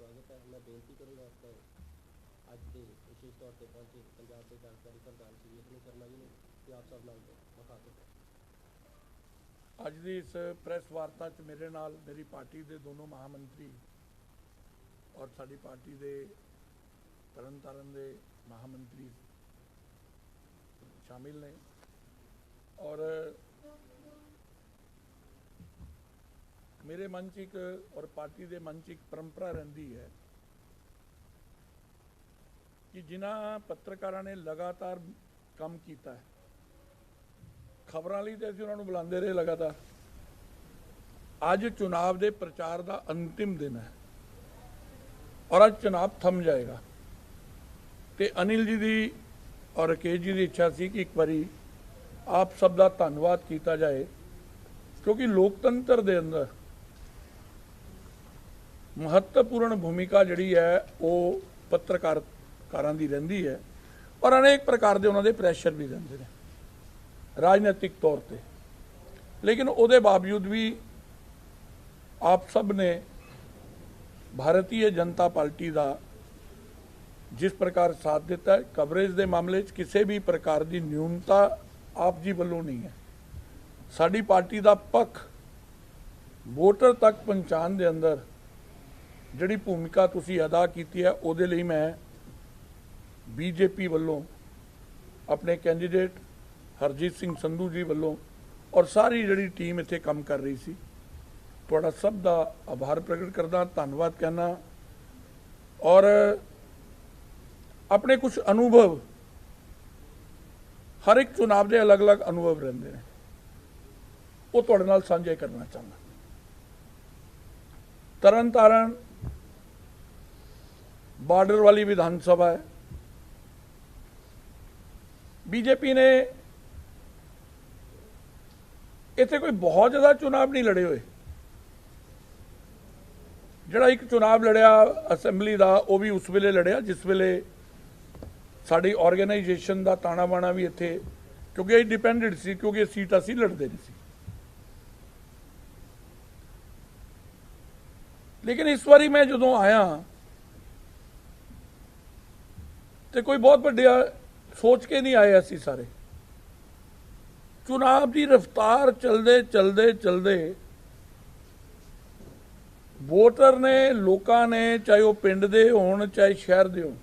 ਸਵਾਗਤ ਹੈ। ਮੈਂ ਬੇਨਤੀ ਕਰੂੰਗਾ ਆਪਣੇ ਅੱਜ ਦੇ ਵਿਸ਼ੇਸ਼ ਤੌਰ ਤੇ ਪਹੁੰਚੇ ਪੰਜਾਬ ਦੇ ਜਾਣਕਾਰੀ ਪ੍ਰਧਾਨ ਸ੍ਰੀ ਅਸ਼ਵਨੀ ਸ਼ਰਮਾ ਜੀ ਨੂੰ ਕਿ ਆਪ ਸਭ ਨਾਲ ਮੁਖਾਤਬ ਅੱਜ ਦੀ ਇਸ ਪ੍ਰੈਸ ਵਾਰਤਾ 'ਚ ਮੇਰੇ ਨਾਲ ਮੇਰੀ ਪਾਰਟੀ ਦੇ ਦੋਨੋਂ ਮਹਾਮੰਤਰੀ ਔਰ ਸਾਡੀ ਪਾਰਟੀ ਦੇ ਤਰਨਤਾਰਨ ਦੇ ਮਹਾਮੰਤਰੀ ਸ਼ਾਮਿਲ ਨੇ ਔਰ ਮੇਰੇ ਮਨ 'ਚ ਇੱਕ ਔਰ ਪਾਰਟੀ ਦੇ ਮਨ 'ਚ ਇੱਕ ਪਰੰਪਰਾ ਰਹਿੰਦੀ ਹੈ ਕਿ ਜਿਨ੍ਹਾਂ ਪੱਤਰਕਾਰਾਂ ਨੇ ਲਗਾਤਾਰ ਕੰਮ ਕੀਤਾ ਹੈ। ਖਬਰਾਂ ਲਈ ਤੇ ਅਸੀਂ ਉਹਨਾਂ ਨੂੰ ਬੁਲਾਉਂਦੇ ਰਹੇ ਲਗਾਤਾਰ। ਅੱਜ ਚੁਣਾਵ ਦੇ ਪ੍ਰਚਾਰ ਦਾ ਅੰਤਿਮ ਦਿਨ ਹੈ ਔਰ ਅੱਜ ਚੁਣਾਵ ਥਮ ਜਾਏਗਾ। ਤੇ ਅਨਿਲ ਜੀ ਦੀ ਔਰ ਰਕੇਸ਼ ਜੀ ਦੀ ਇੱਛਾ ਸੀ ਕਿ ਇੱਕ ਵਾਰੀ ਆਪ ਸਭ ਦਾ ਧੰਨਵਾਦ ਕੀਤਾ ਜਾਏ, ਕਿਉਂਕਿ ਲੋਕਤੰਤਰ ਦੇ ਅੰਦਰ ਮਹੱਤਵਪੂਰਨ ਭੂਮਿਕਾ ਜਿਹੜੀ ਹੈ, ਉਹ ਪੱਤਰਕਾਰਾਂ ਦੀ ਰਹਿੰਦੀ ਹੈ ਔਰ ਅਨੇਕ ਪ੍ਰਕਾਰ ਦੇ ਉਹਨਾਂ ਦੇ ਪ੍ਰੈਸ਼ਰ ਵੀ ਰਹਿੰਦੇ ਨੇ, ਰਾਜਨੀਤਿਕ ਤੌਰ ਤੇ। ਲੇਕਿਨ ਉਹਦੇ ਬਾਵਜੂਦ ਵੀ ਆਪ ਸਭ ਨੇ ਭਾਰਤੀ ਜਨਤਾ ਪਾਰਟੀ ਦਾ ਜਿਸ ਪ੍ਰਕਾਰ ਸਾਥ ਦਿੱਤਾ ਹੈ ਕਵਰੇਜ ਦੇ ਮਾਮਲੇ 'ਚ ਕਿਸੇ ਵੀ ਪ੍ਰਕਾਰ ਦੀ ਨਿਊਨਤਾ ਆਪ ਜੀ ਵੱਲੋਂ ਨਹੀਂ ਹੈ। ਸਾਡੀ ਪਾਰਟੀ ਦਾ ਪੱਖ ਵੋਟਰ ਤੱਕ ਪਹੁੰਚਾਉਣ ਦੇ ਅੰਦਰ ਜਿਹੜੀ ਭੂਮਿਕਾ ਤੁਸੀਂ ਅਦਾ ਕੀਤੀ ਹੈ, ਉਹਦੇ ਲਈ ਮੈਂ ਬੀਜੇਪੀ ਵੱਲੋਂ ਆਪਣੇ ਕੈਂਡੀਡੇਟ ਹਰਜੀਤ ਸਿੰਘ ਸੰਧੂ ਜੀ ਵੱਲੋਂ ਔਰ ਸਾਰੀ ਜਿਹੜੀ ਟੀਮ ਇੱਥੇ ਕੰਮ ਕਰ ਰਹੀ ਸੀ, ਤੁਹਾਡਾ ਸਭ ਦਾ ਆਭਾਰ ਪ੍ਰਗਟ ਕਰਦਾ, ਧੰਨਵਾਦ ਕਹਿਣਾ ਔਰ ਆਪਣੇ ਕੁਝ ਅਨੁਭਵ, ਹਰ ਇੱਕ ਚੁਣਾਵ ਦੇ ਅਲੱਗ-ਅਲੱਗ ਅਨੁਭਵ ਰਹਿੰਦੇ ਨੇ। ਉਹ ਤੁਹਾਡੇ ਨਾਲ ਸਾਂਝੇ ਕਰਨਾ ਚਾਹੁੰਦਾ। ਤਰਨਤਾਰਨ ਤਾਰਨ ਬਾਰਡਰ ਵਾਲੀ ਵਿਧਾਨ ਸਭਾ ਹੈ। ਬੀਜੇਪੀ ਨੇ ਇੱਥੇ ਕੋਈ ਬਹੁਤ ਜ਼ਿਆਦਾ ਚੁਣਾਵ ਨਹੀਂ ਲੜੇ ਹੋਏ। ਜਿਹੜਾ ਇੱਕ ਚੁਣਾਵ ਲੜਿਆ ਅਸੈਂਬਲੀ ਦਾ, ਉਹ ਵੀ ਉਸ ਵੇਲੇ ਲੜਿਆ, ਜਿਸ ਵੇਲੇ ਸਾਡੀ ਆਰਗੇਨਾਈਜੇਸ਼ਨ ਦਾ ਤਾਣਾ ਬਾਣਾ ਵੀ ਇੱਥੇ, ਕਿਉਂਕਿ ਇਹ ਡਿਪੈਂਡੈਂਟ ਸੀ, ਕਿਉਂਕਿ ਇਹ ਸੀਟ ਅਸੀਂ ਲੜਦੇ ਨਹੀਂ ਸੀ। ਲੇਕਿਨ ਇਸ ਵਾਰੀ ਮੈਂ ਜਦੋਂ ਆਇਆ ਤੇ ਕੋਈ ਬਹੁਤ ਵੱਡਿਆ ਸੋਚ ਕੇ ਨਹੀਂ ਆਏ ਅਸੀਂ ਸਾਰੇ। ਚੁਣਾਵ ਦੀ ਰਫ਼ਤਾਰ ਚਲਦੇ ਚਲਦੇ ਚਲਦੇ ਵੋਟਰ ਨੇ, ਲੋਕਾਂ ਨੇ, ਚਾਹੇ ਉਹ ਪਿੰਡ ਦੇ ਹੋਣ, ਚਾਹੇ ਸ਼ਹਿਰ ਦੇ ਹੋਣ,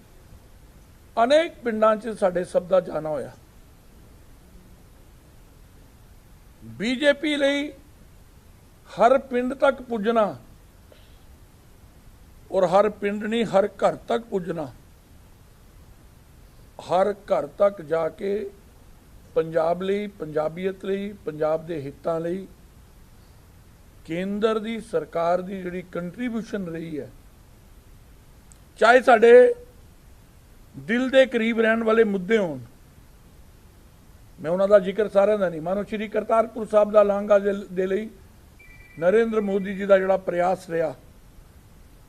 ਅਨੇਕ ਪਿੰਡਾਂ 'ਚ ਸਾਡੇ ਸਭ ਦਾ ਜਾਣਾ ਹੋਇਆ। ਬੀਜੇਪੀ ਲਈ ਹਰ ਪਿੰਡ ਤੱਕ ਪੁੱਜਣਾ ਔਰ ਹਰ ਪਿੰਡ ਨਹੀਂ, ਹਰ ਘਰ ਤੱਕ ਪੁੱਜਣਾ ਹਰ ਘਰ ਤੱਕ ਜਾ ਕੇ ਪੰਜਾਬ ਲਈ, ਪੰਜਾਬੀਅਤ ਲਈ, ਪੰਜਾਬ ਦੇ ਹਿੱਤਾਂ ਲਈ ਕੇਂਦਰ ਦੀ ਸਰਕਾਰ ਦੀ ਜਿਹੜੀ ਕੰਟਰੀਬਿਊਸ਼ਨ ਰਹੀ ਹੈ, ਚਾਹੇ ਸਾਡੇ ਦਿਲ ਦੇ ਕਰੀਬ ਰਹਿਣ ਵਾਲੇ ਮੁੱਦੇ ਹੋਣ, ਮੈਂ ਉਹਨਾਂ ਦਾ ਜ਼ਿਕਰ ਸਾਰਿਆਂ ਦਾ ਨਹੀਂ, ਮਾਨੋ ਸ਼੍ਰੀ ਕਰਤਾਰਪੁਰ ਸਾਹਿਬ ਦਾ ਲਾਂਘਾ ਦੇ ਦੇ ਲਈ ਨਰਿੰਦਰ ਮੋਦੀ ਜੀ ਦਾ ਜਿਹੜਾ ਪ੍ਰਯਾਸ ਰਿਹਾ,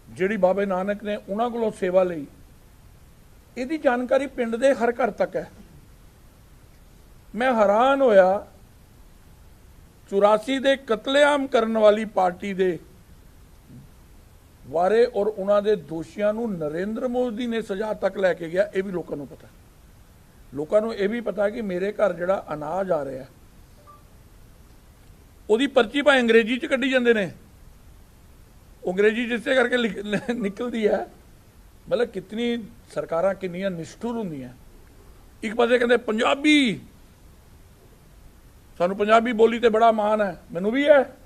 ਜਿਹੜੀ ਬਾਬੇ ਨਾਨਕ ਨੇ ਉਹਨਾਂ ਕੋਲੋਂ ਸੇਵਾ ਲਈ ਇਹਦੀ ਜਾਣਕਾਰੀ ਪਿੰਡ ਦੇ ਹਰ ਘਰ ਤੱਕ ਹੈ। ਮੈਂ ਹੈਰਾਨ ਹੋਇਆ 84 ਦੇ ਕਤਲੇਆਮ ਕਰਨ ਵਾਲੀ ਪਾਰਟੀ ਦੇ ਵਾਰੇ ਔਰ ਉਹਨਾਂ ਦੇ ਦੋਸ਼ੀਆਂ ਨੂੰ ਨਰਿੰਦਰ ਮੋਦੀ ਨੇ ਸਜ਼ਾ ਤੱਕ ਲੈ ਕੇ ਗਿਆ, ਇਹ ਵੀ ਲੋਕਾਂ ਨੂੰ ਪਤਾ ਲੋਕਾਂ ਨੂੰ ਇਹ ਵੀ ਪਤਾ ਕਿ ਮੇਰੇ ਘਰ ਜਿਹੜਾ ਅਨਾਜ ਆ ਰਿਹਾ ਉਹਦੀ ਪਰਚੀ ਭਾਵੇਂ ਅੰਗਰੇਜ਼ੀ ਚ ਕੱਢੀ ਜਾਂਦੇ ਨੇ। ਅੰਗਰੇਜ਼ੀ ਜਿਸੇ ਕਰਕੇ ਲਿਖ- ਨਿਕਲਦੀ ਹੈ। ਮਤਲਬ ਕਿਤਨੀ ਸਰਕਾਰਾਂ ਕਿੰਨੀਆਂ ਨਿਸ਼ਠੁਰ ਹੁੰਦੀਆਂ। ਇੱਕ ਪਾਸੇ ਕਹਿੰਦੇ ਪੰਜਾਬੀ, ਸਾਨੂੰ ਪੰਜਾਬੀ ਬੋਲੀ ਤੇ ਬੜਾ ਮਾਣ ਹੈ, ਮੈਨੂੰ ਵੀ ਹੈ।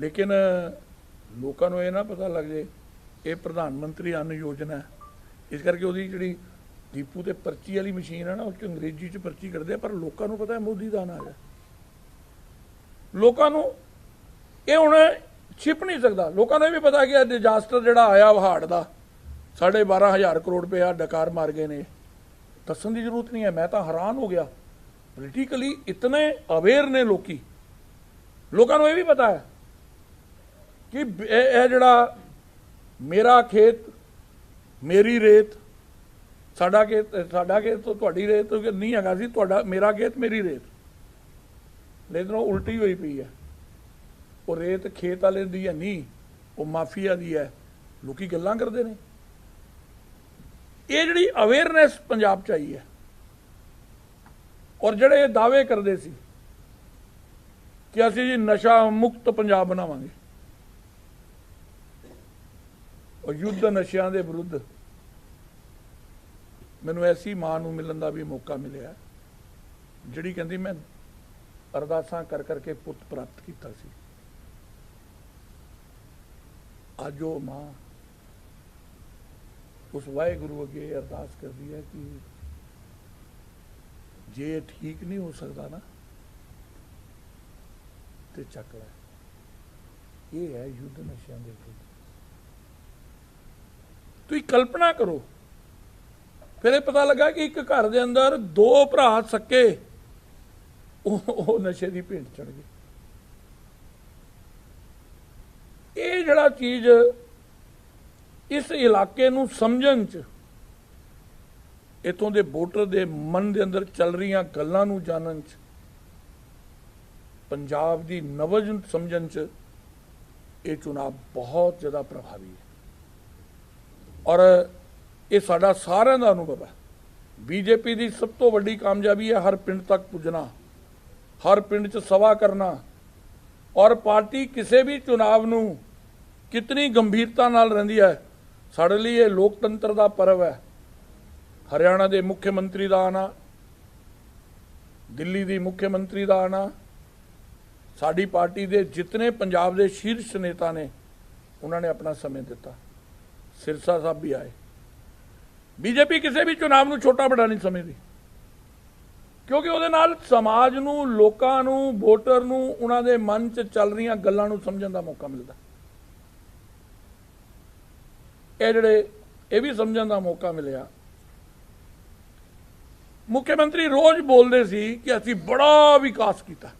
ਲੇਕਿਨ ਲੋਕਾਂ ਨੂੰ ਇਹ ਨਾ ਪਤਾ ਲੱਗ ਜੇ, ਇਹ ਪ੍ਰਧਾਨ ਮੰਤਰੀ ਅੰਨ ਯੋਜਨਾ ਹੈ। ਇਸ ਕਰਕੇ ਉਹਦੀ ਜਿਹੜੀ ਦੀਪੂ ਤੇ ਪਰਚੀ ਵਾਲੀ ਮਸ਼ੀਨ ਹੈ ਨਾ, ਉਹ 'ਚ ਅੰਗਰੇਜ਼ੀ ਚ ਪਰਚੀ ਕਰਦੇ ਆ, ਪਰ ਲੋਕਾਂ ਨੂੰ ਪਤਾ ਹੈ ਮੋਦੀ ਦਾ ਨਾਂ ਹੈ। ਲੋਕਾਂ ਨੂੰ ਇਹ ਹੁਣ ਛਿਪ ਨਹੀਂ ਸਕਦਾ। ਲੋਕਾਂ ਨੂੰ ਇਹ ਵੀ ਪਤਾ ਕਿ ਇਹ ਡਿਜ਼ਾਸਟਰ ਜਿਹੜਾ ਆਇਆ ਵਹਾੜ ਦਾ, ਸਾਢੇ 12000 ਕਰੋੜ ਰੁਪਇਆ ਡਕਾਰ ਮਾਰ ਗਏ ਨੇ। ਦੱਸਣ ਦੀ ਜ਼ਰੂਰਤ ਨਹੀਂ ਹੈ, ਮੈਂ ਤਾਂ ਹੈਰਾਨ ਹੋ ਗਿਆ। ਪੋਲੀਟੀਕਲੀ ਇਤਨੇ ਅਵੇਅਰ ਨੇ ਲੋਕੀ। ਲੋਕਾਂ ਨੂੰ ਇਹ ਵੀ ਪਤਾ ਹੈ ਕਿ ਇਹ ਇਹ ਜਿਹੜਾ ਮੇਰਾ ਖੇਤ, ਮੇਰੀ ਰੇਤ, ਸਾਡਾ ਖੇਤ ਸਾਡਾ ਖੇਤ ਤੋਂ ਤੁਹਾਡੀ ਰੇਤ ਨਹੀਂ ਹੈਗਾ ਸੀ, ਤੁਹਾਡਾ, ਮੇਰਾ ਖੇਤ, ਮੇਰੀ ਰੇਤ। ਲੇਕਿਨ ਉਹ ਉਲਟੀ ਹੋਈ ਪਈ ਹੈ। ਉਹ ਰੇਤ ਖੇਤ ਵਾਲੇ ਦੀ ਹੈ ਨਹੀਂ, ਉਹ ਮਾਫੀਆ ਦੀ ਹੈ। ਲੋਕੀ ਗੱਲਾਂ ਕਰਦੇ ਨੇ। ਇਹ ਜਿਹੜੀ ਅਵੇਅਰਨੈਸ ਪੰਜਾਬ ਚ ਆਈ ਹੈ, ਔਰ ਜਿਹੜੇ ਇਹ ਦਾਅਵੇ ਕਰਦੇ ਸੀ ਕਿ ਅਸੀਂ ਜੀ ਨਸ਼ਾ ਮੁਕਤ ਪੰਜਾਬ ਬਣਾਵਾਂਗੇ, ਔਰ ਯੁੱਧ ਨਸ਼ਿਆਂ ਦੇ ਵਿਰੁੱਧ ਮੈਨੂੰ ਐਸੀ ਮਾਂ ਨੂੰ ਮਿਲਣ ਦਾ ਵੀ ਮੌਕਾ ਮਿਲਿਆ, ਜਿਹੜੀ ਕਹਿੰਦੀ ਮੈਂ ਅਰਦਾਸਾਂ ਕਰ ਕਰਕੇ ਪੁੱਤ ਪ੍ਰਾਪਤ ਕੀਤਾ ਸੀ। ਅੱਜ ਉਹ ਮਾਂ ਉਸ ਵਾਹਿਗੁਰੂ ਅੱਗੇ ਅਰਦਾਸ ਕਰਦੀ ਹੈ ਕਿ ਜੇ ਇਹ ਠੀਕ ਨਹੀਂ ਹੋ ਸਕਦਾ ਨਾ, ਤੇ ਚੱਕ ਲੈ। ਇਹ ਹੈ ਯੁੱਧ ਨਸ਼ਿਆਂ ਦੇ ਵਿਰੁੱਧ। ਤੁਸੀਂ ਕਲਪਨਾ ਕਰੋ। ਫਿਰ ਇਹ ਪਤਾ ਲੱਗਾ ਕਿ ਇੱਕ ਘਰ ਦੇ ਅੰਦਰ ਦੋ ਭਰਾ ਸੱਕੇ, ਉਹ ਉਹ ਨਸ਼ੇ ਦੀ ਭੇਂਟ ਚੜ ਗਏ। ਇਹ ਜਿਹੜਾ ਚੀਜ਼ ਇਸ ਇਲਾਕੇ ਨੂੰ ਸਮਝਣ ਚ, ਇਥੋਂ ਦੇ ਵੋਟਰ ਦੇ ਮਨ ਦੇ ਅੰਦਰ ਚੱਲ ਰਹੀਆਂ ਗੱਲਾਂ ਨੂੰ ਜਾਣਨ ਚ, ਪੰਜਾਬ ਦੀ ਨਵਜ ਸਮਝਣ ਚ, ਇਹ ਚੁਣਾਵ ਬਹੁਤ ਜ਼ਿਆਦਾ ਪ੍ਰਭਾਵੀ ਹੈ। ਔਰ ਇਹ ਸਾਡਾ ਸਾਰਿਆਂ ਦਾ ਅਨੁਭਵ ਹੈ। ਬੀਜੇਪੀ ਦੀ ਸਭ ਤੋਂ ਵੱਡੀ ਕਾਮਯਾਬੀ ਹੈ ਹਰ ਪਿੰਡ ਤੱਕ ਪੁੱਜਣਾ, ਹਰ ਪਿੰਡ 'ਚ ਸਵਾ ਕਰਨਾ ਔਰ ਪਾਰਟੀ ਕਿਸੇ ਵੀ ਚੁਣਾਵ ਨੂੰ ਕਿਤਨੀ ਗੰਭੀਰਤਾ ਨਾਲ ਰਹਿੰਦੀ ਹੈ, ਸਾਡੇ ਲਈ ਇਹ ਲੋਕਤੰਤਰ ਦਾ ਪਰਵ ਹੈ। ਹਰਿਆਣਾ ਦੇ ਮੁੱਖ ਮੰਤਰੀ ਦਾ ਆਣਾ, ਦਿੱਲੀ ਦੀ ਮੁੱਖ ਮੰਤਰੀ ਦਾ ਆਣਾ, ਸਾਡੀ ਪਾਰਟੀ ਦੇ ਜਿਤਨੇ ਪੰਜਾਬ ਦੇ ਸ਼ੀਰਸ਼ ਨੇਤਾ ਨੇ, ਉਹਨਾਂ ਨੇ ਆਪਣਾ ਸਮੇਂ ਦਿੱਤਾ। ਸਿਰਸਾ ਸਾਹਿਬ ਵੀ ਆਏ। ਬੀਜੇਪੀ ਕਿਸੇ ਵੀ ਚੁਣਾਵ ਨੂੰ ਛੋਟਾ ਬੜਾ ਨਹੀਂ ਸਮਝਦੀ। ਕਿਉਂਕਿ ਉਹਦੇ ਨਾਲ ਸਮਾਜ ਨੂੰ, ਲੋਕਾਂ ਨੂੰ, ਵੋਟਰ ਨੂੰ, ਉਹਨਾਂ ਦੇ ਮਨ 'ਚ ਚੱਲ ਰਹੀਆਂ ਗੱਲਾਂ ਨੂੰ ਸਮਝਣ ਦਾ ਮੌਕਾ ਮਿਲਦਾ। ਇਹ ਜਿਹੜੇ, ਇਹ ਵੀ ਸਮਝਣ ਦਾ ਮੌਕਾ ਮਿਲਿਆ। ਮੁੱਖ ਮੰਤਰੀ ਰੋਜ਼ ਬੋਲਦੇ ਸੀ ਕਿ ਅਸੀਂ ਬੜਾ ਵਿਕਾਸ ਕੀਤਾ।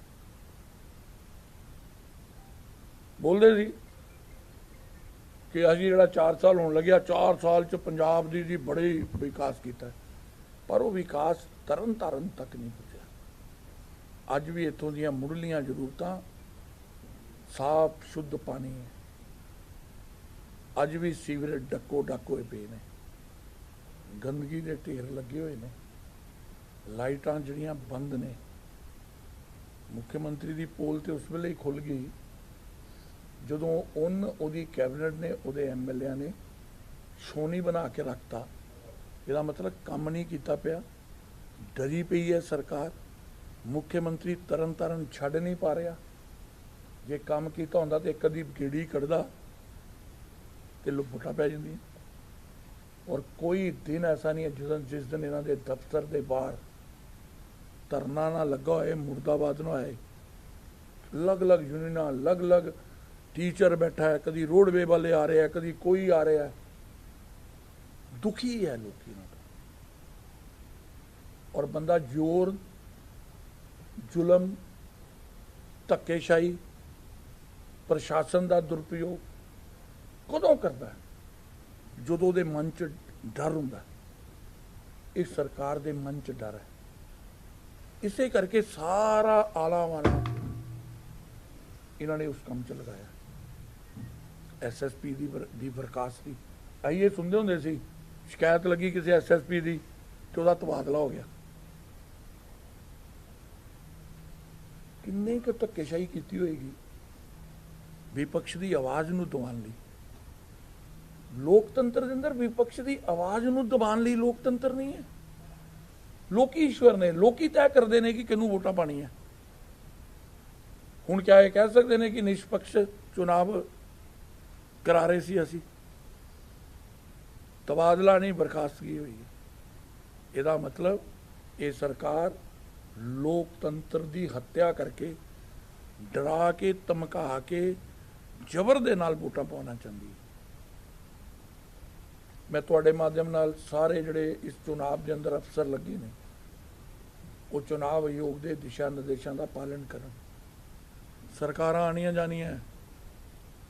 ਬੋਲਦੇ ਸੀ ਕਿ ਅਸੀਂ ਜਿਹੜਾ 4 ਸਾਲ ਹੋਣ ਲੱਗਿਆ 4 ਸਾਲ ਚ ਪੰਜਾਬ ਦੀ ਜੀ ਬੜੀ ਵਿਕਾਸ ਕੀਤਾ। ਪਰ ਉਹ ਵਿਕਾਸ ਤਰਨ ਤਾਰਨ ਤੱਕ ਨਹੀਂ ਪੁੱਜਿਆ। ਅੱਜ ਵੀ ਇੱਥੋਂ ਦੀਆਂ ਮੁੱਢਲੀਆਂ ਜ਼ਰੂਰਤਾਂ ਸਾਫ਼, ਸ਼ੁੱਧ ਪਾਣੀ ਹੈ। ਅੱਜ ਵੀ ਸੀਵਰੇਜ ਡੱਕੋ ਡੱਕ ਹੋਏ ਪਏ ਨੇ। ਗੰਦਗੀ ਦੇ ਢੇਰ ਲੱਗੇ ਹੋਏ ਨੇ। ਲਾਈਟਾਂ ਜਿਹੜੀਆਂ ਬੰਦ ਨੇ। ਮੁੱਖ ਮੰਤਰੀ ਦੀ ਪੋਲ ਤੇ ਉਸ ਵੇਲੇ ਹੀ ਖੁੱਲ ਗਈ। ਜਦੋਂ ਉਹਨ ਉਹਦੀ ਕੈਬਨਿਟ ਨੇ, ਉਹਦੇ ਐਮਐਲਏ ਨੇ ਛੋਣੀ ਬਣਾ ਕੇ ਰੱਖਤਾ, ਇਹਦਾ ਮਤਲਬ ਕੰਮ ਨਹੀਂ ਕੀਤਾ ਪਿਆ। ਡਰੀ ਪਈ ਹੈ ਸਰਕਾਰ। ਮੁੱਖ ਮੰਤਰੀ ਤਰਨ ਤਾਰਨ ਛੱਡ ਨਹੀਂ ਪਾ ਰਿਹਾ। ਜੇ ਕੰਮ ਕੀਤਾ ਹੁੰਦਾ ਤੇ ਕਦੀ ਗੇੜੀ ਕੱਢਦਾ ਤੇ ਲੁੱਟਾ ਪੈ ਜਾਂਦੀ ਔਰ ਕੋਈ ਦਿਨ ਐਸਾ ਨਹੀਂ ਹੈ ਜਿਸ ਦਿਨ ਜਿਸ ਦਿਨ ਇਹਨਾਂ ਦੇ ਦਫ਼ਤਰ ਦੇ ਬਾਹਰ ਧਰਨਾ ਨਾ ਲੱਗਾ ਹੋਏ, ਮੁਰਦਾਬਾਦ ਨਾ ਆਏ ਅਲੱਗ-ਅਲੱਗ ਯੂਨੀਅਨਾਂ, ਅਲੱਗ-ਅਲੱਗ ਟੀਚਰ ਬੈਠਾ ਹੈ ਕਦੀ ਰੋਡਵੇ ਵਾਲੇ ਆ ਰਹੇ ਆ ਕਦੀ ਕੋਈ ਆ ਰਿਹਾ ਦੁਖੀ ਹੈ ਲੋਕੀ ਨਾਲ ਔਰ ਬੰਦਾ ਜ਼ੋਰ, ਜ਼ੁਲਮ, ਧੱਕੇਸ਼ਾਹੀ, ਪ੍ਰਸ਼ਾਸਨ ਦਾ ਦੁਰਪਯੋਗ ਕਦੋਂ ਕਰਦਾ ਜਦੋਂ ਉਹਦੇ ਮਨ 'ਚ ਡਰ ਹੁੰਦਾ ਇਸ ਸਰਕਾਰ ਦੇ ਮਨ 'ਚ ਡਰ ਹੈ। ਇਸੇ ਕਰਕੇ ਸਾਰਾ ਆਲਾ ਵਾਲਾ ਇਹਨਾਂ ਨੇ ਉਸ ਕੰਮ 'ਚ ਲਗਾਇਆ। ਐਸਐਸਪੀ ਦੀ ਵਰ- ਦੀ ਬਰਖਾਸਤੀ ਆਈਏ, ਸੁਣਦੇ ਹੁੰਦੇ ਸੀ, ਸ਼ਿਕਾਇਤ ਲੱਗੀ ਕਿਸੇ ਐਸਐਸਪੀ ਦੀ ਤੇ ਉਹਦਾ ਤਬਾਦਲਾ ਹੋ ਗਿਆ। ਕਿੰਨੇ ਕੁ ਧੱਕੇਸ਼ਾਹੀ ਕੀਤੀ ਹੋਏਗੀ ਵਿਪਕਸ਼ ਦੀ ਆਵਾਜ਼ ਨੂੰ ਦਬਾਉਣ ਲਈ? ਲੋਕਤੰਤਰ ਦੇ ਅੰਦਰ ਵਿਪਕਸ਼ ਦੀ ਆਵਾਜ਼ ਨੂੰ ਦਬਾਉਣ ਲਈ ਲੋਕਤੰਤਰ ਨਹੀਂ ਹੈ। ਲੋਕੀ ਈਸ਼ਵਰ ਨੇ, ਲੋਕੀ ਤੈਅ ਕਰਦੇ ਨੇ ਕਿ ਕਿਹਨੂੰ ਵੋਟਾਂ ਪਾਣੀਆਂ ਹੁਣ ਕਿਆ ਇਹ ਕਹਿ ਸਕਦੇ ਨੇ ਕਿ ਨਿਸ਼ਪਕਸ਼ ਚੁਣਾਵ ਕਰਾ ਰਹੇ ਸੀ ਅਸੀਂ? ਤਬਾਦਲਾ ਨਹੀਂ ਬਰਖਾਸਤਗੀ ਹੋਈ। ਇਹਦਾ ਮਤਲਬ ਇਹ ਸਰਕਾਰ ਲੋਕਤੰਤਰ ਦੀ ਹੱਤਿਆ ਕਰਕੇ ਡਰਾ ਕੇ, ਧਮਕਾ ਕੇ ਜ਼ਬਰ ਦੇ ਨਾਲ ਵੋਟਾਂ ਪਾਉਣਾ ਚਾਹੁੰਦੀ ਮੈਂ ਤੁਹਾਡੇ ਮਾਧਿਅਮ ਨਾਲ ਸਾਰੇ ਜਿਹੜੇ ਇਸ ਚੁਣਾਵ ਦੇ ਅੰਦਰ ਅਫਸਰ ਲੱਗੇ ਨੇ, ਉਹ ਚੁਣਾਵ ਆਯੋਗ ਦੇ ਦਿਸ਼ਾ ਨਿਰਦੇਸ਼ਾਂ ਦਾ ਪਾਲਣ ਕਰਨ। ਸਰਕਾਰਾਂ ਆਣੀਆਂ ਜਾਣੀਆਂ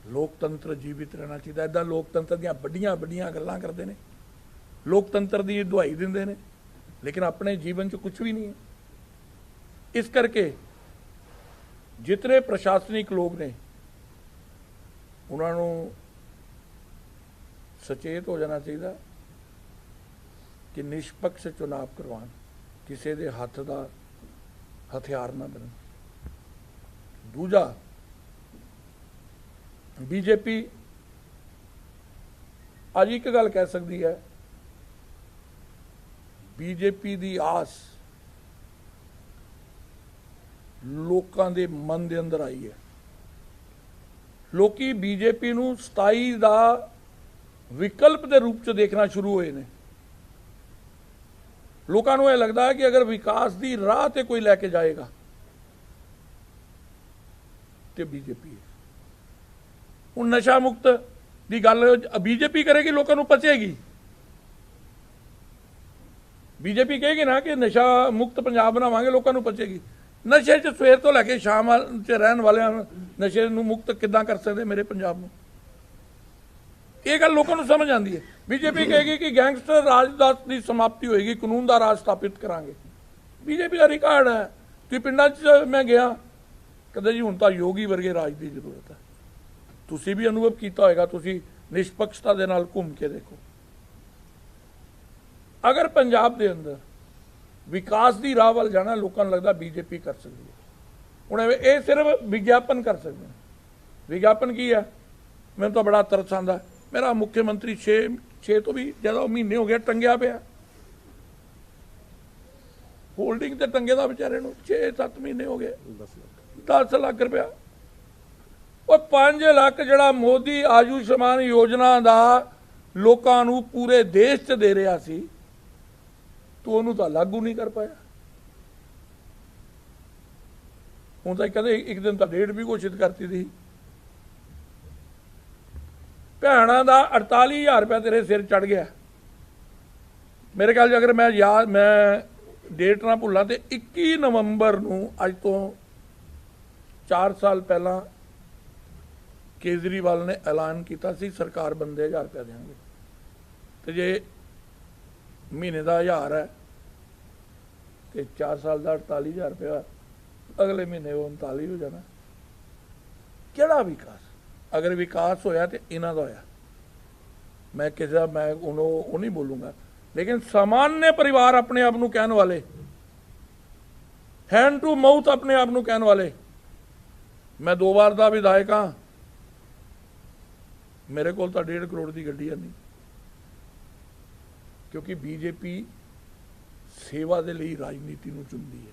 ਲੋਕਤੰਤਰ ਜੀਵਿਤ ਰਹਿਣਾ ਚਾਹੀਦਾ ਐਦਾਂ ਲੋਕਤੰਤਰ ਦੀਆਂ ਵੱਡੀਆਂ ਵੱਡੀਆਂ ਗੱਲਾਂ ਕਰਦੇ ਨੇ। ਲੋਕਤੰਤਰ ਦੀ ਦੁਹਾਈ ਦਿੰਦੇ ਨੇ। ਲੇਕਿਨ ਆਪਣੇ ਜੀਵਨ 'ਚ ਕੁਝ ਵੀ ਨਹੀਂ ਹੈ। ਇਸ ਕਰਕੇ ਜਿਤਨੇ ਪ੍ਰਸ਼ਾਸਨਿਕ ਲੋਕ ਨੇ, ਉਹਨਾਂ ਨੂੰ ਸਚੇਤ ਹੋ ਜਾਣਾ ਚਾਹੀਦਾ ਕਿ ਨਿਸ਼ਪਕਸ਼ ਚੁਣਾਵ ਕਰਵਾਉਣ, ਕਿਸੇ ਦੇ ਹੱਥ ਦਾ ਹਥਿਆਰ ਨਾ ਬਣਨ। ਦੂਜਾ, ਬੀਜੇਪੀ ਅੱਜ ਇੱਕ ਗੱਲ ਕਹਿ ਸਕਦੀ ਹੈ, ਬੀਜੇਪੀ ਦੀ ਆਸ ਲੋਕਾਂ ਦੇ ਮਨ ਦੇ ਅੰਦਰ ਆਈ ਹੈ। ਲੋਕੀ ਬੀਜੇਪੀ ਨੂੰ 27 ਦਾ ਵਿਕਲਪ ਦੇ ਰੂਪ ਚ ਦੇਖਣਾ ਸ਼ੁਰੂ ਹੋਏ ਨੇ। ਲੋਕਾਂ ਨੂੰ ਇਹ ਲੱਗਦਾ ਹੈ ਕਿ ਅਗਰ ਵਿਕਾਸ ਦੀ ਰਾਹ ਤੇ ਕੋਈ ਲੈ ਕੇ ਜਾਏਗਾ, ਤੇ ਬੀਜੇਪੀ ਹੈ। ਹੁਣ ਨਸ਼ਾ ਮੁਕਤ ਦੀ ਗੱਲ ਬੀਜੇਪੀ ਕਰੇਗੀ, ਲੋਕਾਂ ਨੂੰ ਪਚੇਗੀ। ਬੀਜੇਪੀ ਕਹੇਗੀ ਨਾ ਕਿ ਨਸ਼ਾ ਮੁਕਤ ਪੰਜਾਬ ਬਣਾਵਾਂਗੇ, ਲੋਕਾਂ ਨੂੰ ਪਚੇਗੀ। ਨਸ਼ੇ 'ਚ ਸਵੇਰ ਤੋਂ ਲੈ ਕੇ ਸ਼ਾਮ ਵਾਲ- 'ਚ ਰਹਿਣ ਵਾਲਿਆਂ ਨੂੰ ਨਸ਼ੇ ਨੂੰ ਮੁਕਤ ਕਿੱਦਾਂ ਕਰ ਸਕਦੇ ਮੇਰੇ ਪੰਜਾਬ ਨੂੰ? ਇਹ ਗੱਲ ਲੋਕਾਂ ਨੂੰ ਸਮਝ ਆਉਂਦੀ ਹੈ। ਬੀਜੇਪੀ ਕਹੇਗੀ ਕਿ ਗੈਂਗਸਟਰ ਰਾਜ ਦਾ ਦੀ ਸਮਾਪਤੀ ਹੋਏਗੀ, ਕਾਨੂੰਨ ਦਾ ਰਾਜ ਸਥਾਪਿਤ ਕਰਾਂਗੇ। ਬੀਜੇਪੀ ਦਾ ਰਿਕਾਰਡ ਹੈ। ਕਿ ਪਿੰਡਾਂ 'ਚ ਮੈਂ ਗਿਆ, ਕਹਿੰਦੇ ਜੀ ਹੁਣ ਤਾਂ ਯੋਗੀ ਵਰਗੇ ਰਾਜ ਦੀ ਜ਼ਰੂਰਤ ਹੈ। ਤੁਸੀਂ ਵੀ ਅਨੁਭਵ ਕੀਤਾ ਹੋਏਗਾ, ਤੁਸੀਂ ਨਿਸ਼ਪਕਸ਼ਤਾ ਦੇ ਨਾਲ ਘੁੰਮ ਕੇ ਦੇਖੋ। ਅਗਰ ਪੰਜਾਬ ਦੇ ਅੰਦਰ ਵਿਕਾਸ ਦੀ ਰਾਹ ਵੱਲ ਜਾਣਾ ਲੋਕਾਂ ਨੂੰ ਲੱਗਦਾ ਬੀਜੇਪੀ ਕਰ ਸਕਦੀ ਹੈ। ਹੁਣ ਇਹ ਸਿਰਫ ਵਿਗਿਆਪਨ ਕਰ ਸਕਦੇ ਵਿਗਿਆਪਨ ਕੀ ਹੈ? ਮੈਨੂੰ ਤਾਂ ਬੜਾ ਤਰਸ ਆਉਂਦਾ ਮੇਰਾ ਮੁੱਖ ਮੰਤਰੀ 6 6 ਤੋਂ ਵੀ ਜ਼ਿਆਦਾ ਮਹੀਨੇ ਹੋ ਗਿਆ ਟੰਗਿਆ ਪਿਆ। ਹੋਲਡਿੰਗ ਤੇ ਟੰਗੇ ਦਾ ਵਿਚਾਰੇ ਨੂੰ 6-7 ਮਹੀਨੇ ਹੋ ਗਏ। 10 ਲੱਖ 10 ਲੱਖ ਰੁਪਇਆ। ਉਹ 5 ਲੱਖ ਜਿਹੜਾ ਮੋਦੀ ਆਯੁਸ਼ਮਾਨ ਯੋਜਨਾ ਦਾ ਲੋਕਾਂ ਨੂੰ ਪੂਰੇ ਦੇਸ਼ 'ਚ ਦੇ ਰਿਹਾ ਸੀ ਤੂੰ ਉਹਨੂੰ ਤਾਂ ਲਾਗੂ ਨਹੀਂ ਕਰ ਪਾਇਆ। ਹੁਣ ਤਾਂ ਕਹਿੰਦੇ ਇੱਕ ਦਿਨ ਤਾਂ ਡੇਟ ਵੀ ਘੋਸ਼ਿਤ ਕਰਤੀ ਸੀ। ਭੈਣਾਂ ਦਾ 48000 ਰੁਪਇਆ ਤੇਰੇ ਸਿਰ ਚੜ ਗਿਆ। ਮੇਰੇ ਖਿਆਲ 'ਚ ਅਗਰ ਮੈਂ ਯਾਦ ਮੈਂ ਡੇਟ ਨਾ ਭੁੱਲਾਂ ਤੇ 21 ਨਵੰਬਰ ਨੂੰ ਅੱਜ ਤੋਂ 4 ਸਾਲ ਪਹਿਲਾਂ ਕੇਜਰੀਵਾਲ ਨੇ ਐਲਾਨ ਕੀਤਾ ਸੀ, ਸਰਕਾਰ ਬੰਦੇ 1000 ਰੁਪਏ ਦੇਣਗੇ। ਤੇ ਜੇ ਮਹੀਨੇ ਦਾ 1000 ਹੈ ਤੇ 4 ਸਾਲ ਦਾ 48000 ਰੁਪਇਆ ਅਗਲੇ ਮਹੀਨੇ ਉਹ 39 ਹੋ ਜਾਣਾ। ਕਿਹੜਾ ਵਿਕਾਸ? ਅਗਰ ਵਿਕਾਸ ਹੋਇਆ ਤੇ ਇਹਨਾਂ ਦਾ ਹੋਇਆ। ਮੈਂ ਕਿਸੇ ਦਾ, ਮੈਂ ਉਹਨੂੰ, ਉਹ ਨਹੀਂ ਬੋਲੂੰਗਾ। ਲੇਕਿਨ ਸਾਮਾਨਯ ਪਰਿਵਾਰ ਆਪਣੇ ਆਪ ਨੂੰ ਕਹਿਣ ਵਾਲੇ ਹੈਂਡ ਟੂ ਮਾਊਥ ਆਪਣੇ ਆਪ ਨੂੰ ਕਹਿਣ ਵਾਲੇ, ਮੈਂ ਦੋ ਵਾਰ ਦਾ ਵਿਧਾਇਕ ਹਾਂ। ਮੇਰੇ ਕੋਲ ਤਾਂ 1.5 ਕਰੋੜ ਦੀ ਗੱਡੀ ਹੈ ਨਹੀਂ। ਕਿਉਂਕਿ ਬੀਜੇਪੀ ਸੇਵਾ ਦੇ ਲਈ ਰਾਜਨੀਤੀ ਨੂੰ ਚੁਣਦੀ ਹੈ।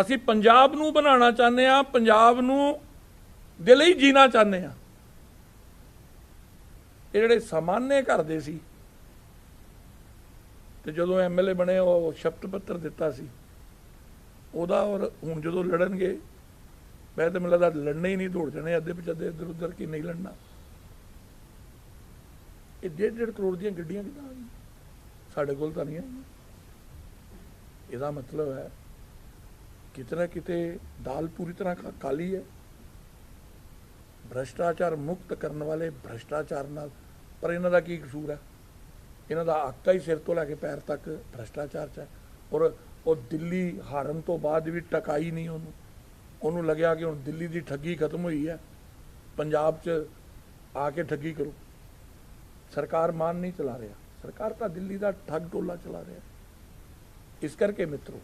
ਅਸੀਂ ਪੰਜਾਬ ਨੂੰ ਬਣਾਉਣਾ ਚਾਹੁੰਦੇ ਆ ਪੰਜਾਬ ਨੂੰ ਦੇ ਲਈ ਜੀਣਾ ਚਾਹੁੰਦੇ ਆ ਇਹ ਜਿਹੜੇ ਸਾਮਾਨਯ ਘਰ ਦੇ ਸੀ ਤੇ ਜਦੋਂ ਐਮਐਲਏ ਬਣੇ, ਉਹ ਸ਼ਬਦ ਪੱਤਰ ਦਿੱਤਾ ਸੀ। ਉਹਦਾ ਔਰ ਹੁਣ ਜਦੋਂ ਲੜਨਗੇ, ਮੈਂ ਤਾਂ ਮੈਨੂੰ ਲੱਗਦਾ ਲੜਨੇ ਹੀ ਨਹੀਂ, ਦੌੜ ਜਾਣੇ, ਅੱਧੇ ਪਿਛੱਦੇ ਇੱਧਰ ਉੱਧਰ ਕਿ ਨਹੀਂ ਲੜਨਾ। ਇਹ ਡੇਢ ਡੇਢ ਕਰੋੜ ਦੀਆਂ ਗੱਡੀਆਂ ਕਿੱਦਾਂ ਆ ਗਈਆਂ? ਸਾਡੇ ਕੋਲ ਤਾਂ ਨਹੀਂ ਆਈਆਂ ਇਹਦਾ ਮਤਲਬ ਹੈ ਕਿਤੇ ਨਾ ਕਿਤੇ ਦਾਲ ਪੂਰੀ ਤਰ੍ਹਾਂ ਕਾ- ਕਾਲੀ ਹੈ। ਭ੍ਰਸ਼ਟਾਚਾਰ ਮੁਕਤ ਕਰਨ ਵਾਲੇ ਭ੍ਰਸ਼ਟਾਚਾਰ ਨਾਲ, ਪਰ ਇਹਨਾਂ ਦਾ ਕੀ ਕਸੂਰ ਹੈ? ਇਹਨਾਂ ਦਾ ਆਕਾ ਹੀ ਸਿਰ ਤੋਂ ਲੈ ਕੇ ਪੈਰ ਤੱਕ ਭ੍ਰਸ਼ਟਾਚਾਰ ਚ ਹੈ। ਔਰ ਉਹ ਦਿੱਲੀ ਹਾਰਨ ਤੋਂ ਬਾਅਦ ਵੀ ਟਕਾਈ ਨਹੀਂ ਉਹਨੂੰ। ਉਹਨੂੰ ਲੱਗਿਆ ਕਿ ਹੁਣ ਦਿੱਲੀ ਦੀ ਠੱਗੀ ਖਤਮ ਹੋਈ ਹੈ। ਪੰਜਾਬ 'ਚ ਆ ਕੇ ਠੱਗੀ ਕਰੋ। ਸਰਕਾਰ ਮਾਨ ਨਹੀਂ ਚਲਾ ਰਿਹਾ। ਸਰਕਾਰ ਤਾਂ ਦਿੱਲੀ ਦਾ ਠੱਗ ਟੋਲਾ ਚਲਾ ਰਿਹਾ। ਇਸ ਕਰਕੇ ਮਿੱਤਰੋ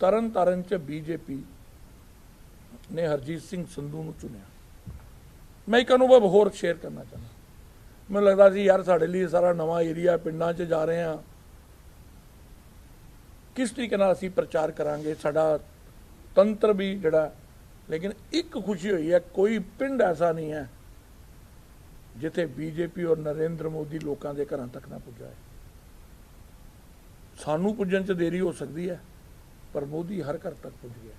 ਤਰਨ ਤਾਰਨ 'ਚ ਬੀਜੇਪੀ ਨੇ ਹਰਜੀਤ ਸਿੰਘ ਸੰਧੂ ਨੂੰ ਚੁਣਿਆ। ਮੈਂ ਇੱਕ ਅਨੁਭਵ ਹੋਰ ਸ਼ੇਅਰ ਕਰਨਾ ਚਾਹੁੰਦਾ। ਮੈਨੂੰ ਲੱਗਦਾ ਸੀ, ਯਾਰ ਸਾਡੇ ਲਈ ਸਾਰਾ ਨਵਾਂ ਏਰੀਆ ਪਿੰਡਾਂ 'ਚ ਜਾ ਰਹੇ ਹਾਂ। ਕਿਸ ਤਰੀਕੇ ਨਾਲ ਅਸੀਂ ਪ੍ਰਚਾਰ ਕਰਾਂਗੇ? ਸਾਡਾ ਤੰਤਰ ਵੀ ਜਿਹੜਾ, ਲੇਕਿਨ ਇੱਕ ਖੁਸ਼ੀ ਹੋਈ ਹੈ, ਕੋਈ ਪਿੰਡ ਐਸਾ ਨਹੀਂ ਹੈ ਜਿੱਥੇ ਬੀਜੇਪੀ ਔਰ ਨਰਿੰਦਰ ਮੋਦੀ ਲੋਕਾਂ ਦੇ ਘਰਾਂ ਤੱਕ ਨਾ ਪੁੱਜਾ ਹੈ ਸਾਨੂੰ ਪੁੱਜਣ 'ਚ ਦੇਰੀ ਹੋ ਸਕਦੀ ਹੈ, ਪਰ ਮੋਦੀ ਹਰ ਘਰ ਤੱਕ ਪੁੱਜ ਗਿਆ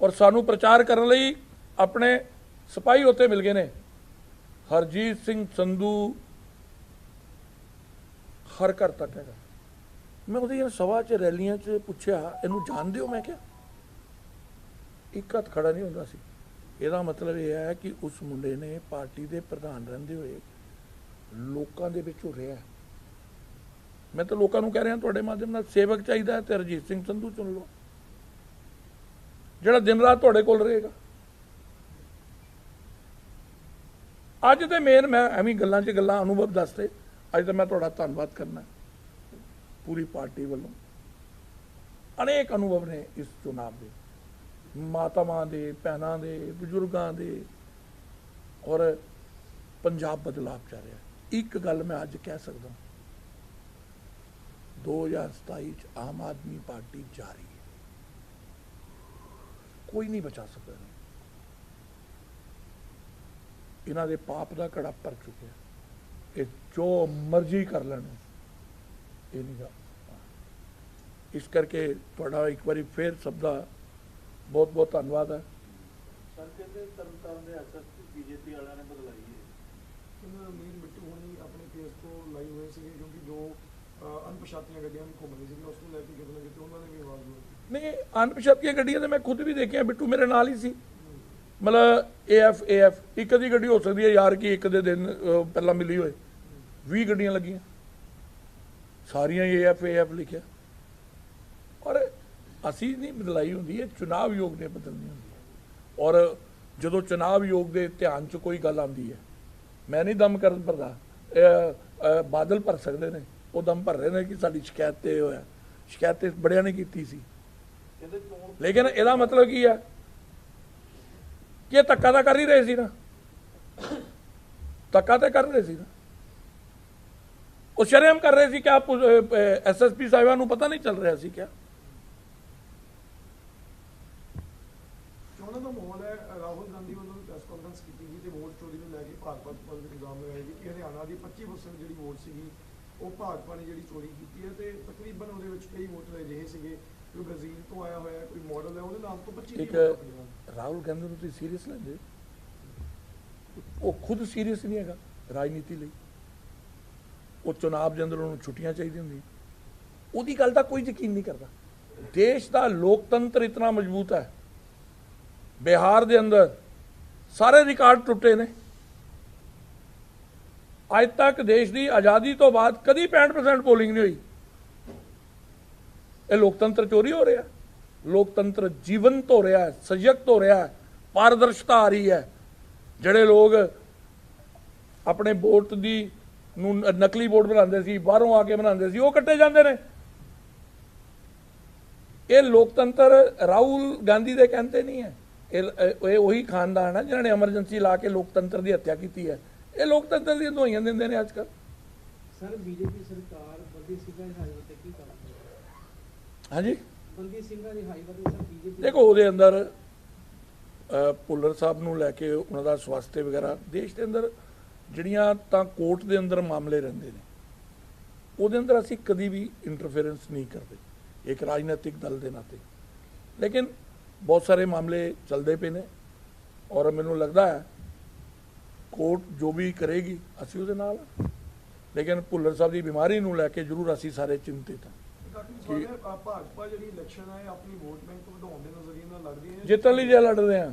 ਔਰ ਸਾਨੂੰ ਪ੍ਰਚਾਰ ਕਰਨ ਲਈ ਆਪਣੇ ਸਿਪਾਹੀ ਉੱਤੇ ਮਿਲ ਗਏ ਨੇ। ਹਰਜੀਤ ਸਿੰਘ ਸੰਧੂ ਹਰ ਘਰ ਤੱਕ ਹੈਗਾ। ਮੈਂ ਉਹਦੀ ਸਭਾ 'ਚ, ਰੈਲੀਆਂ 'ਚ ਪੁੱਛਿਆ, ਇਹਨੂੰ ਜਾਣਦੇ ਹੋ ਮੈਂ ਕਿਹਾ? ਇੱਕ ਹੱਥ ਖੜਾ ਨਹੀਂ ਹੁੰਦਾ ਸੀ। ਇਹਦਾ ਮਤਲਬ ਇਹ ਹੈ ਕਿ ਉਸ ਮੁੰਡੇ ਨੇ ਪਾਰਟੀ ਦੇ ਪ੍ਰਧਾਨ ਰਹਿੰਦੇ ਹੋਏ ਲੋਕਾਂ ਦੇ ਵਿੱਚ ਰਿਹਾ। ਮੈਂ ਤਾਂ ਲੋਕਾਂ ਨੂੰ ਕਹਿ ਰਿਹਾ ਤੁਹਾਡੇ ਮਾਧਿਅਮ ਨਾਲ ਸੇਵਕ ਚਾਹੀਦਾ ਹੈ ਤੇ ਰਜੀਤ ਸਿੰਘ ਸੰਧੂ ਚੁਣ ਲਓ। ਜਿਹੜਾ ਦਿਨ ਰਾਤ ਤੁਹਾਡੇ ਕੋਲ ਰਹੇਗਾ। ਅੱਜ ਤੇ ਮੇਨ ਮੈਂ ਐਵੇਂ ਗੱਲਾਂ 'ਚ ਗੱਲਾਂ ਅਨੁਭਵ ਦੱਸਦੇ ਅੱਜ ਤਾਂ ਮੈਂ ਤੁਹਾਡਾ ਧੰਨਵਾਦ ਕਰਨਾ ਪੂਰੀ ਪਾਰਟੀ ਵੱਲੋਂ। ਅਨੇਕ ਅਨੁਭਵ ਨੇ ਇਸ ਚੋਣਾਂ ਦੇ। ਮਾਤਾਵਾਂ ਦੇ, ਭੈਣਾਂ ਦੇ, ਬਜ਼ੁਰਗਾਂ ਦੇ ਔਰ ਪੰਜਾਬ ਬਦਲਾਅ ਚ ਰਿਹਾ ਇੱਕ ਗੱਲ ਮੈਂ ਅੱਜ ਕਹਿ ਸਕਦਾ 2027 ਚ ਆਮ ਆਦਮੀ ਪਾਰਟੀ ਜਾਰੀ ਹੈ। ਕੋਈ ਨਹੀਂ ਬਚਾ ਸਕਦਾ ਇਹਨੂੰ। ਇਹਨਾਂ ਦੇ ਪਾਪ ਦਾ ਘੜਾ ਭਰ ਚੁੱਕਿਆ ਇਹ ਜੋ ਮਰਜ਼ੀ ਕਰ ਲੈਣ, ਇਹ ਨਹੀਂ ਗਾ। ਇਸ ਕਰਕੇ ਤੁਹਾਡਾ ਇੱਕ ਵਾਰੀ ਫੇਰ ਸਭ ਦਾ ਬਹੁਤ ਬਹੁਤ ਧੰਨਵਾਦ ਹੈ। ਸਰ ਕਹਿੰਦੇ ਤਰਨਤਾਰਨ ਦੇ ਐਸਐਸਪੀ ਬੀਜੇਪੀ ਵਾਲਿਆਂ ਨੇ ਬਦਲਾਈ ਹੈ। ਉਹਨਾਂ ਅਮੀਰ ਬਿੱਟੂ ਹੁਣੀ ਆਪਣੇ ਕੇਸ ਤੋਂ ਲਾਈ ਹੋਏ ਸੀਗੇ ਕਿਉਂਕਿ ਜੋ ਅਹ, ਅਣਪਛਾਤੀਆਂ ਗੱਡੀਆਂ ਵੀ ਘੁੰਮ ਰਹੀ ਸੀਗੀਆਂ ਉਸ ਨੂੰ ਲੈ ਕੇ ਕਿਤੇ ਨਾ ਕਿਤੇ ਉਹਨਾਂ ਨੇ ਵੀ ਆਵਾਜ਼ ਬੁਲੰਦ ਨਹੀਂ ਅਣਪਛਾਤੀਆਂ ਗੱਡੀਆਂ ਤੇ ਮੈਂ ਖੁਦ ਵੀ ਦੇਖਿਆ ਬਿੱਟੂ ਮੇਰੇ ਨਾਲ ਹੀ ਸੀ। ਮਤਲਬ ਏਐਫ ਏਐਫ ਇੱਕ ਦੀ ਗੱਡੀ ਹੋ ਸਕਦੀ ਹੈ ਯਾਰ ਕੀ ਇੱਕ ਦੇ ਦਿਨ ਪਹਿਲਾਂ ਮਿਲੀ ਹੋਏ। 20 ਗੱਡੀਆਂ ਲੱਗੀਆਂ। ਸਾਰੀਆਂ ਏਐਫ ਏਐਫ ਲਿਖਿਆ। ਅਸੀਂ ਨਹੀਂ ਬਦਲਾਈ ਹੁੰਦੀ ਹੈ ਚੁਣਾਵ ਯੋਗ ਨੇ ਬਦਲਣੀ ਹੁੰਦੀ ਹੈ। ਔਰ ਜਦੋਂ ਚੁਣਾਵ ਯੋਗ ਦੇ ਧਿਆਨ 'ਚ ਕੋਈ ਗੱਲ ਆਉਂਦੀ ਹੈ ਮੈਂ ਨਹੀਂ ਦਮ ਕਰ ਭਰਦਾ ਇਹ, ਅਹ, ਬਾਦਲ ਭਰ ਸਕਦੇ ਨੇ ਉਹ ਦਮ ਭਰ ਰਹੇ ਨੇ ਕਿ ਸਾਡੀ ਸ਼ਿਕਾਇਤ ਤੇ ਇਹ ਹੋਇਆ। ਸ਼ਿਕਾਇਤ ਤੇ ਬੜਿਆਂ ਨੇ ਕੀਤੀ ਸੀ। ਲੇਕਿਨ ਇਹਦਾ ਮਤਲਬ ਕੀ ਹੈ? ਕਿ ਇਹ ਧੱਕਾ ਤਾਂ ਕਰ ਹੀ ਰਹੇ ਸੀ ਨਾ। ਧੱਕਾ ਤੇ ਕਰ ਰਹੇ ਸੀ ਨਾ। ਉਹ ਸ਼ਰਮ ਕਰ ਰਹੇ ਸੀ ਕਿ ਆਪ ਐਸਐਸਪੀ ਸਾਹਿਬਾਨ ਨੂੰ ਪਤਾ ਨਹੀਂ ਚੱਲ ਰਿਹਾ ਸੀ ਕਿਆ ਚੋਣਾਂ ਦਾ ਮਾਹੌਲ ਹੈ ਅਹ, ਰਾਹੁਲ ਗਾਂਧੀ ਵੱਲੋਂ ਪ੍ਰੈਸ ਕਾਨਫਰੰਸ ਕੀਤੀ ਗਈ ਤੇ ਵੋਟ ਚੋਰੀ ਨੂੰ ਲੈ ਕੇ ਭਾਜਪਾ ਉੱਪਰ ਇਲਜ਼ਾਮ ਲਗਾਏ ਗਏ ਕਿ ਹਰਿਆਣਾ ਦੀ 25% ਜਿਹੜੀ ਵੋਟ ਸੀਗੀ ਉਹ ਭਾਜਪਾ ਨੇ ਜਿਹੜੀ ਚੋਰੀ ਕੀਤੀ ਹੈ ਤੇ ਤਕਰੀਬਨ ਉਹਦੇ ਵਿੱਚ ਕਈ ਵੋਟਰ ਅਜਿਹੇ ਸੀਗੇ। ਕੋਈ ਬ੍ਰਾਜ਼ੀਲ ਤੋਂ ਆਇਆ ਹੋਇਆ ਕੋਈ ਮਾਡਲ ਹੈ ਉਹਦੇ ਨਾਮ ਤੋਂ 25 ਇੱਕ। ਰਾਹੁਲ ਗਾਂਧੀ ਨੂੰ ਤੁਸੀਂ ਸੀਰੀਅਸ ਲੈਂਦੇ ਉਹ ਖੁਦ ਸੀਰੀਅਸ ਨਹੀਂ ਹੈਗਾ ਰਾਜਨੀਤੀ ਲਈ। ਉਹ ਚੁਣਾਵ ਦੇ ਅੰਦਰ ਉਹਨੂੰ ਛੁੱਟੀਆਂ ਚਾਹੀਦੀਆਂ ਹੁੰਦੀਆਂ। ਉਹਦੀ ਗੱਲ ਦਾ ਕੋਈ ਯਕੀਨ ਨਹੀਂ ਕਰਦਾ। ਦੇਸ਼ ਦਾ ਲੋਕਤੰਤਰ ਇਤਨਾ ਮਜ਼ਬੂਤ ਹੈ। ਬਿਹਾਰ ਦੇ ਅੰਦਰ ਸਾਰੇ ਰਿਕਾਰਡ ਟੁੱਟੇ ਨੇ। ਅੱਜ ਤੱਕ ਦੇਸ਼ ਦੀ ਆਜ਼ਾਦੀ ਤੋਂ ਬਾਅਦ ਕਦੀ 65% ਪੋਲਿੰਗ ਨਹੀਂ ਹੋਈ। ਇਹ ਲੋਕਤੰਤਰ ਚੋਰੀ ਹੋ ਰਿਹਾ। ਲੋਕਤੰਤਰ ਜੀਵੰਤ ਹੋ ਰਿਹਾ ਹੈ ਸਜਗਤ ਹੋ ਰਿਹਾ ਪਾਰਦਰਸ਼ਤਾ ਆ ਰਹੀ ਹੈ। ਜਿਹੜੇ ਲੋਕ ਆਪਣੇ ਵੋਟ ਦੀ ਨੂੰ ਨਕਲੀ ਵੋਟ ਬਣਾਉਂਦੇ ਸੀ, ਬਾਹਰੋਂ ਆ ਕੇ ਬਣਾਉਂਦੇ ਸੀ, ਉਹ ਕੱਟੇ ਜਾਂਦੇ ਨੇ। ਇਹ ਲੋਕਤੰਤਰ ਰਾਹੁਲ ਗਾਂਧੀ ਦੇ ਕਹਿੰਦੇ ਨਹੀਂ ਹੈ। ਇਹ ਇਹ ਉਹੀ ਖਾਨਦਾਨ ਹੈ ਜਿਨ੍ਹਾਂ ਨੇ ਐਮਰਜੈਂਸੀ ਲਾ ਕੇ ਲੋਕਤੰਤਰ ਦੀ ਹੱਤਿਆ ਕੀਤੀ ਹੈ। ਇਹ ਲੋਕਤੰਤਰ ਦੀਆਂ ਦਵਾਈਆਂ ਦਿੰਦੇ ਨੇ ਅੱਜ ਕੱਲ੍ਹ। ਸਰ ਬੀਜੇਪੀ ਸਰਕਾਰ ਬੰਦੀ ਸਿੰਘਾਂ ਦੀ ਹਾਈ ਤੇ ਕੀ ਕਰਦੀ ਹਾਂਜੀ? ਬੰਦੀ ਸਿੰਘਾਂ ਦੀ ਹਾਈ ਤੇ ਸਰ ਬੀਜੇਪੀ ਦੇਖੋ ਉਹਦੇ ਅੰਦਰ ਅ, ਭੁੱਲਰ ਸਾਹਿਬ ਨੂੰ ਲੈ ਕੇ ਉਹਨਾਂ ਦਾ ਸਵਾਸਥਯ ਵਗੈਰਾ ਦੇਸ਼ ਦੇ ਅੰਦਰ ਜਿਹੜੀਆਂ ਤਾਂ ਕੋਰਟ ਦੇ ਅੰਦਰ ਮਾਮਲੇ ਰਹਿੰਦੇ ਨੇ ਉਹਦੇ ਅੰਦਰ ਅਸੀਂ ਕਦੀ ਵੀ ਇੰਟਰਫੇਰੈਂਸ ਨਹੀਂ ਕਰਦੇ ਇੱਕ ਰਾਜਨੀਤਿਕ ਦਲ ਦੇ ਨਾਤੇ। ਲੇਕਿਨ ਬਹੁਤ ਸਾਰੇ ਮਾਮਲੇ ਚੱਲਦੇ ਪਏ ਨੇ ਔਰ ਮੈਨੂੰ ਲੱਗਦਾ ਹੈ ਕੋਰਟ ਜੋ ਵੀ ਕਰੇਗੀ ਅਸੀਂ ਉਹਦੇ ਨਾਲ। ਲੇਕਿਨ ਭੁੱਲਰ ਸਾਹਿਬ ਦੀ ਬਿਮਾਰੀ ਨੂੰ ਲੈ ਕੇ ਜ਼ਰੂਰ ਅਸੀਂ ਸਾਰੇ ਚਿੰਤਿਤ ਹਾਂ ਕਾਫੀ ਸਵਾਲ ਹੈ ਅਹ, ਭਾਜਪਾ ਜਿਹੜੀ ਇਲੈਕਸ਼ਨ ਹੈ ਇਹ ਆਪਣੀ ਵੋਟ ਬੈਂਕ ਵਧਾਉਣ ਦੇ ਨਜ਼ਰੀਏ ਨਾਲ ਲੱਗਦੀ ਹੈ ਜਿੱਤਣ ਲਈ ਜੇ ਲੜ ਰਹੇ ਹਾਂ।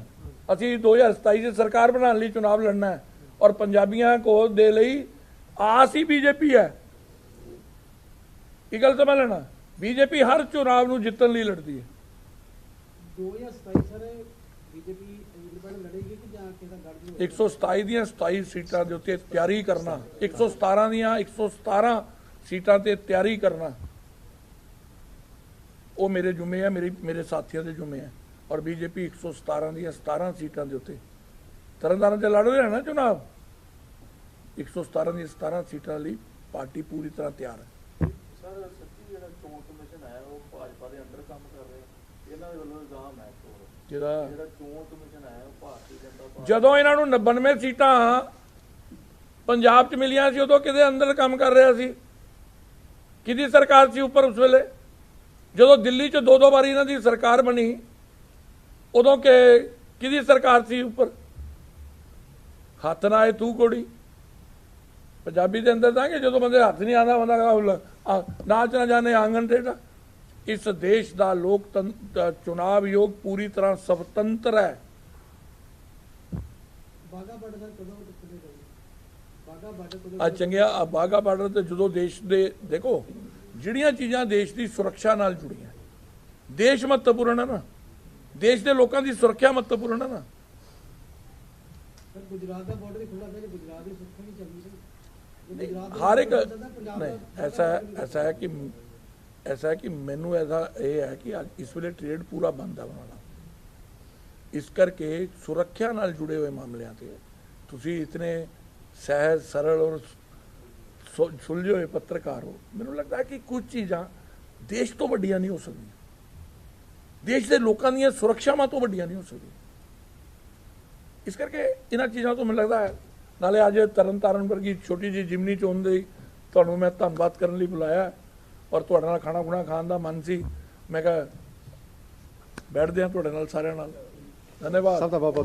ਅਸੀਂ 2027 ਚ ਸਰਕਾਰ ਬਣਾਉਣ ਲਈ ਚੁਣਾਵ ਲੜਨਾ ਹੈ ਔਰ ਪੰਜਾਬੀਆਂ ਕੋ ਦੇ ਲਈ ਆਸ ਹੀ ਬੀਜੇਪੀ ਹੈ। ਇਹ ਗੱਲ ਸਮਝ ਲੈਣਾ। ਬੀਜੇਪੀ ਹਰ ਚੁਣਾਵ ਨੂੰ ਜਿੱਤਣ ਲਈ ਲੜਦੀ ਹੈ। 2027 ਸਰ ਬੀਜੇਪੀ ਇੰਡੀਪੈਂਡੈਂਟ ਲੜੇਗੀ ਕਿ ਜਾਂ ਕਿਸੇ ਦਾ ਗੜ ਜੂ 127 ਦੀਆਂ 27 ਸੀਟਾਂ ਦੇ ਉੱਤੇ ਤਿਆਰੀ ਕਰਨਾ 117 ਦੀਆਂ 117 ਸੀਟਾਂ ਤੇ ਤਿਆਰੀ ਕਰਨਾ। ਉਹ ਮੇਰੇ ਜੁਮੇ ਹੈ ਮੇਰੀ, ਮੇਰੇ ਸਾਥੀਆਂ ਦੇ ਜੁਮੇ ਹੈ ਔਰ ਬੀਜੇਪੀ 117 ਦੀਆਂ 17 ਸੀਟਾਂ ਦੇ ਉੱਤੇ। ਤਰਨਤਾਰਨ ਤੇ ਲੜ ਰਿਹਾ ਨਾ ਚੁਣਾਵ 117 ਦੀਆਂ 17 ਸੀਟਾਂ ਲਈ ਪਾਰਟੀ ਪੂਰੀ ਤਰ੍ਹਾਂ ਤਿਆਰ ਹੈ। ਸਰ, ਸੱਚੀ ਜਿਹੜਾ ਚੋਣ ਕਮਿਸ਼ਨ ਹੈ ਉਹ ਭਾਜਪਾ ਦੇ ਅੰਡਰ ਕੰਮ ਕਰ ਰਿਹਾ। ਇਹਨਾਂ ਦੇ ਵੱਲੋਂ ਇਲਜ਼ਾਮ ਹੈ। ਜਿਹੜਾ ਜਿਹੜਾ ਚੋਣ ਕਮਿਸ਼ਨ ਹੈ ਉਹ ਭਾਰਤੀ ਜਨਤਾ ਪਾਰਟੀ ਜਦੋਂ ਇਹਨਾਂ ਨੂੰ 99 ਸੀਟਾਂ ਪੰਜਾਬ 'ਚ ਮਿਲੀਆਂ ਸੀ ਉਦੋਂ ਕਿਹਦੇ ਅੰਦਰ ਕੰਮ ਕਰ ਰਿਹਾ ਸੀ? ਕਿਹਦੀ ਸਰਕਾਰ ਸੀ ਉੱਪਰ ਉਸ ਵੇਲੇ? ਜਦੋਂ ਦਿੱਲੀ 'ਚ ਦੋ ਦੋ ਵਾਰੀ ਇਹਨਾਂ ਦੀ ਸਰਕਾਰ ਬਣੀ ਉਦੋਂ ਕਿ ਕਿਹਦੀ ਸਰਕਾਰ ਸੀ ਉੱਪਰ? ਹੱਥ ਨਾ ਆਏ ਤੂੰ ਕੋੜੀ। ਪੰਜਾਬੀ ਦੇ ਅੰਦਰ ਤਾਂ ਕਿ ਜਦੋਂ ਬੰਦੇ ਹੱਥ ਨਹੀਂ ਆਉਂਦਾ ਬੰਦਾ ਨਾਚ ਨਾ ਜਾਣੇ ਆਂਗਣ ਟੇਢਾ। ਇਸ ਦੇਸ਼ ਦਾ ਲੋਕਤੰਤਰ ਚੁਣਾਵ ਯੋਗ ਪੂਰੀ ਤਰ੍ਹਾਂ ਸਵਤੰਤਰ ਹੈ। ਬਾਗਾ ਬਾਰਡਰ ਕਦੋਂ ਬਾਗਾ ਆ ਚੰਗਿਆ ਬਾਗਾ ਤੇ ਜਦੋਂ ਦੇਸ਼ ਦੇ ਦੇਖੋ ਜਿਹੜੀਆਂ ਚੀਜ਼ਾਂ ਦੇਸ਼ ਦੀ ਸੁਰੱਖਿਆ ਨਾਲ ਜੁੜੀਆਂ। ਦੇਸ਼ ਮਹੱਤਵਪੂਰਨ ਹੈ ਨਾ। ਦੇਸ਼ ਦੇ ਲੋਕਾਂ ਦੀ ਸੁਰੱਖਿਆ ਮਹੱਤਵਪੂਰਨ ਹੈ ਨਾ। ਗੁਜਰਾਤ ਦਾ ਬਾਰਡਰ ਵੀ ਖੁੱਲਾ ਪਿਆ ਜੇ ਗੁਜਰਾਤ ਦੀ ਸੁਰੱਖਿਆ ਨਹੀਂ ਚੱਲਦੀ ਹਰ ਇੱਕ ਨਹੀਂ ਐਸਾ ਹੈ ਐਸਾ ਹੈ ਕਿ ਐਸਾ ਹੈ ਕਿ ਮੈਨੂੰ ਐਸਾ ਇਹ ਹੈ ਕਿ ਅੱਜ ਇਸ ਵੇਲੇ ਟ੍ਰੇਡ ਪੂਰਾ ਬੰਦ ਹੈ ਉਹਨਾਂ ਨਾਲ ਇਸ ਕਰਕੇ ਸੁਰੱਖਿਆ ਨਾਲ ਜੁੜੇ ਹੋਏ ਮਾਮਲਿਆਂ ਤੇ ਤੁਸੀਂ ਇਤਨੇ ਸਹਿਜ ਸਰਲ ਔਰ ਸੁਲਝੇ ਹੋਏ ਪੱਤਰਕਾਰ ਹੋ ਮੈਨੂੰ ਲੱਗਦਾ ਕਿ ਕੁਝ ਚੀਜ਼ਾਂ ਦੇਸ਼ ਤੋਂ ਵੱਡੀਆਂ ਨਹੀਂ ਹੋ ਸਕਦੀਆਂ ਦੇਸ਼ ਦੇ ਲੋਕਾਂ ਦੀਆਂ ਸੁਰੱਖਿਆਵਾਂ ਤੋਂ ਵੱਡੀਆਂ ਨਹੀਂ ਹੋ ਸਕਦੀਆਂ ਇਸ ਕਰਕੇ ਇਹਨਾਂ ਚੀਜ਼ਾਂ ਤੋਂ ਮੈਨੂੰ ਲੱਗਦਾ ਹੈ ਨਾਲੇ ਅੱਜ ਤਰਨ ਤਾਰਨ ਵਰਗੀ ਛੋਟੀ ਜਿਹੀ ਜਿਮਨੀ ਚੋਣ ਦੇ ਤੁਹਾਨੂੰ ਮੈਂ ਧੰਨਵਾਦ ਕਰਨ ਲਈ ਬੁਲਾਇਆ ਔਰ ਤੁਹਾਡੇ ਨਾਲ ਖਾਣਾ ਖੁਣਾ ਖਾਣ ਦਾ ਮਨ ਸੀ, ਮੈਂ ਕਿਹਾ ਬੈਠਦੇ ਹਾਂ ਤੁਹਾਡੇ ਨਾਲ ਸਾਰਿਆਂ ਨਾਲ। ਧੰਨਵਾਦ। ਸਭ ਦਾ ਬਹੁਤ